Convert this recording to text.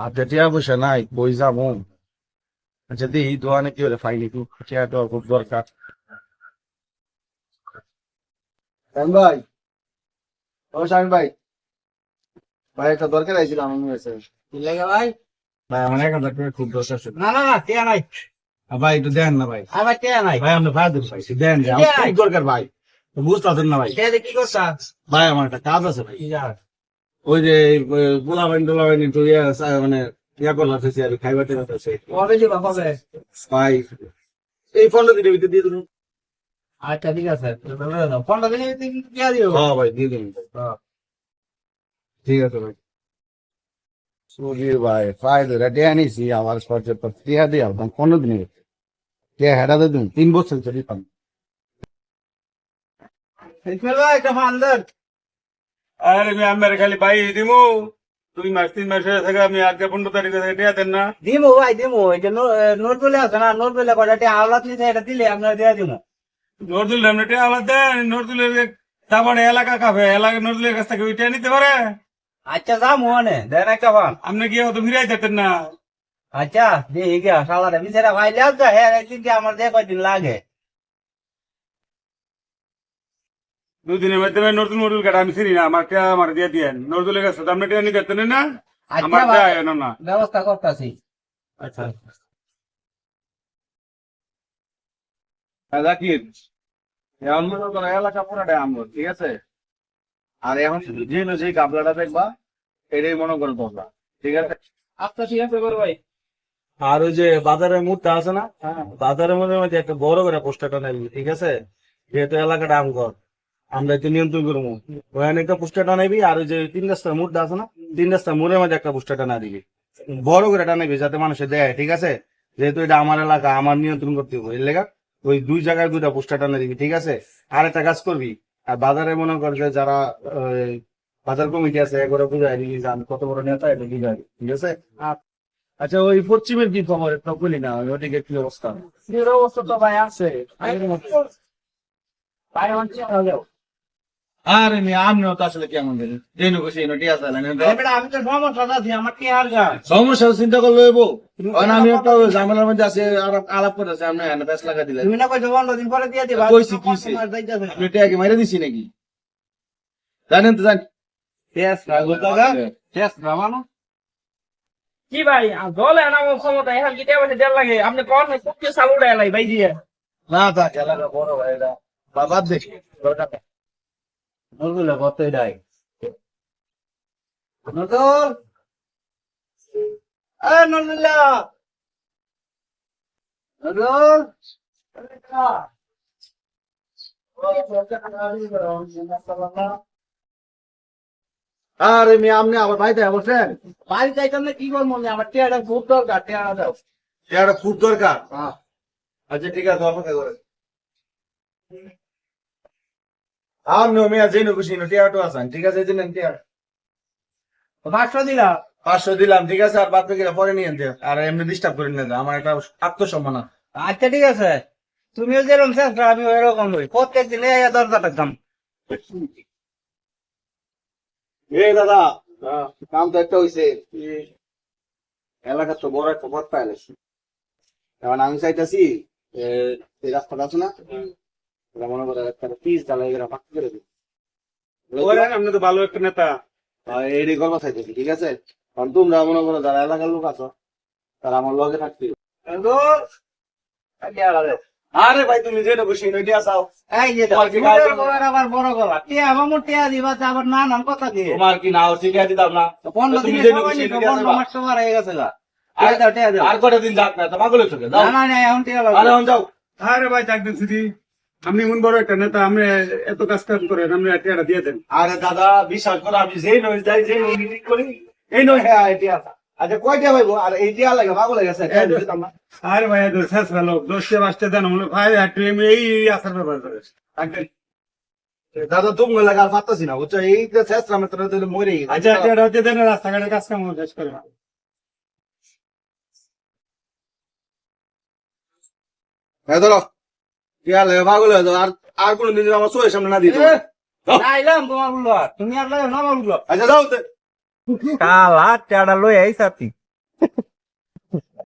হাতে টিয়া পয়সা নাই বই যাব আচ্ছা দিই দোয়ানে কি হলে ফাইনি খুব টিয়াটা খুব দরকার। ভাই ও ভাই। ভাই একটা দরকার আইছিল আমার লাগে ভাই? ভাই আমার এক হাজার টাকা খুব দরকার ছিল। না না না টিয়া নাই। ভাই একটু দেন না ভাই। আমার টিয়া নাই। ভাই আমরা ভাই দিন ভাই দেন যে দরকার ভাই। বুঝতে পারছেন না ভাই? টিয়া কি করছা? ভাই আমার একটা কাজ আছে ভাই। ওই যে গোলাবাইন টোলাবাইন একটু মানে ইয়া করলাম আর খাইবার টেবার আছে ভাই এই ফোনটা দিলে ভিতরে দিয়ে দিন আচ্ছা ঠিক আছে দিনে টিয়া দিও। হ্যাঁ ভাই দিয়ে দিন ঠিক আছে ভাই। সুধীর ভাই ফায়দা রেডি আনিছি আমার দিয়ে দিনে দিন তিন বছর চলি পান। ভাই একটা আরে আমি আমার খালি ভাই দিমু। দুই মাস তিন মাস হয়ে থাকে আমি আজকে পনেরো তারিখে থেকে দিয়ে দেন না। দিমু ভাই দিমু। এই যে নোট বলে আছে না? নোট বলে কটা টিয়া আওলাত নিছে এটা দিলে আপনার দিয়া দিমু। নজরুল আমরা টিয়া আলাদা দেন নজরুলের তারপরে এলাকা কাপে এলাকা নজরুলের কাছ থেকে ওইটা নিতে পারে? আচ্ছা যা মনে দেন একটা ফান আপনি কি অত ফিরাই যেতেন না? আচ্ছা দেখি গা সালাদা বিচারা ভাই লেও যা হ্যাঁ একদিন আমার যে কয়দিন লাগে? দুদিনের মধ্যে নজরুল মজুল কাটা আমি চিনি না আমার টিয়া আমার দিয়ে নজরুলের কাছে তো আপনি টিয়া নিতে পারতেন না? আচ্ছা আমার ভাই, না ব্যবস্থা করতেছি। আচ্ছা। জাকির এখন মনে করো এলাকা পুরাটাই ঠিক আছে? আর এখন যে যে গাবলাটা দেখবা এটাই মনে করো তোমরা ঠিক আছে? আচ্ছা ঠিক আছে বড় ভাই। আর ওই যে বাজারের মুহূর্তে আছে না বাজারের মধ্যে মধ্যে একটা বড় করে পোস্টারটা নেবি ঠিক আছে? যেহেতু এলাকাটা আমগর। আমরা একটু নিয়ন্ত্রণ করব। ওখানে একটা পোস্টারটা নেবি আর ওই যে তিন রাস্তার মুড়টা আছে না তিন রাস্তার মোড়ের মধ্যে একটা পোস্টারটা না দিবি বড় করে টানাবি যাতে মানুষে দেয় ঠিক আছে? যেহেতু এটা আমার এলাকা আমার নিয়ন্ত্রণ করতে হবে। এর লেগা ওই দুই জায়গায় দুইটা পোস্টার টানা দিবি ঠিক আছে? আর একটা কাজ করবি আর বাজারে মনে কর যে যারা বাজার কমিটি আছে একবারে বুঝাই দিবি যে আমি কত বড় নেতা এটা বুঝাই দিবি, ঠিক আছে? আচ্ছা। ওই পশ্চিমের কি খবর? একটা বলি না ওদিকে কি অবস্থা? অবস্থা তো ভাই আছে। ভাই আরে মি আমিও তো আসলে কেমন দিন জেনু খুশি নটি আসালেন এবারে আমি তো সমস্যা আছি আমার কি আর গা। সমস্যা চিন্তা করলে হইব। কারণ আমি একটা ঝামেলার মধ্যে আছি আলাপ আলাপ করেছি আপনি এনে বেশ লাগা দিলেন। তুমি না কইছো পনেরো দিন পরে দিয়ে দিবা কইছি, কইছি। না। আপনি ট্যাগে মাইরে দিছি নাকি? জানেন তো জান শেষ রাগুতাগা শেষ রামানো কি ভাই জলে না ক্ষমতা এখন কি দেড় লাগে? আপনি কোন কুকি চালু ভাই দিয়ে? না তা বড় ভাই বাবা দেখি নজরুল কত এটাই নজরুল এ নজরুল্লা নজরুল আরে মি আপনি আবার বাড়িতে বলছেন বাড়ি যাইতাম না কি করব আমি? আমার টিয়াটা খুব দরকার টিয়াটা দাও। এটা খুব দরকার? আচ্ছা ঠিক আছে অপেক্ষা করেন। আপনি মিয়া জেনু খুশি নটি আটো আছেন ঠিক আছে জেনেন টিয়া পাঁচশো দিলা পাঁচশো দিলাম ঠিক আছে আর বাদ বাকিটা পরে নিয়ে আনতে আর এমনি ডিস্টার্ব করে নিয়ে আমার একটা আত্মসম্মান আচ্ছা ঠিক আছে। তুমিও যেরকম চেষ্টা আমি এরকম হই। প্রত্যেক দিনে এই দরজা টাকতাম এই দাদা কাম তো একটা হইছে। এলাকার তো বড় একটা পথ পাইলেছি এখন আমি চাইতেছি এই রাস্তাটা আছে না? মনে করে একটা পিস জ্বালাই এরা পাক্কা করে দিই। ওরে, আপনি তো ভালো একটা নেতা। চাইতেছি ঠিক আছে? কারণ তোমরা মনে করো যারা এলাকার লোক আছো তারা আমার লগে থাকতে আরে ভাই তুমি এই যে আবার বড় গলা। টিয়া আমার টিয়া দিবা তা আবার না নাম কথা দিয়ে। তোমার কি না হচ্ছে দিতাম না। পনেরো দিনে মাস হয়ে গেছে আর কটা দিন যাক না তো পাগল হয়েছে যাও। না না না এখন টিয়া আরে এখন যাও। আরে ভাই চাকরি ছুটি। আপনি এমন বড় একটা নেতা আপনি এত কাজ কাজ করেন আপনি টিয়াটা দিয়ে দেন। আরে দাদা বিশ্বাস করো আমি যেই নই যাই যেই নই মিটিং করি এই নই হ্যাঁ এটি আসা আচ্ছা কয়টা ভাইবো আর এই টিয়া লাগে পাগল হয়ে গেছে এই দিতাম না। আরে ভাই এত শেষ ভালো দশটা পাঁচটা দেন হলো ভাই একটু এই আসার ব্যাপার করে দাদা তুমি লাগে আর পারতাছি না বুঝছ? এই যে শেষ রামে তোরা তো মরে গেছে। আচ্ছা টিয়াটা হচ্ছে দেন রাস্তাঘাটে কাজ কাম শেষ করে হ্যাঁ টিয়া লাগে পাগল হয়ে যাও। আর আর কোনদিন আমার চোখের সামনে না দিতে আইলাম না এলাম তোমার বলল তুমি আর লাগে না আমার বলল আচ্ছা যাও তে। কালা টেডা লই আইসা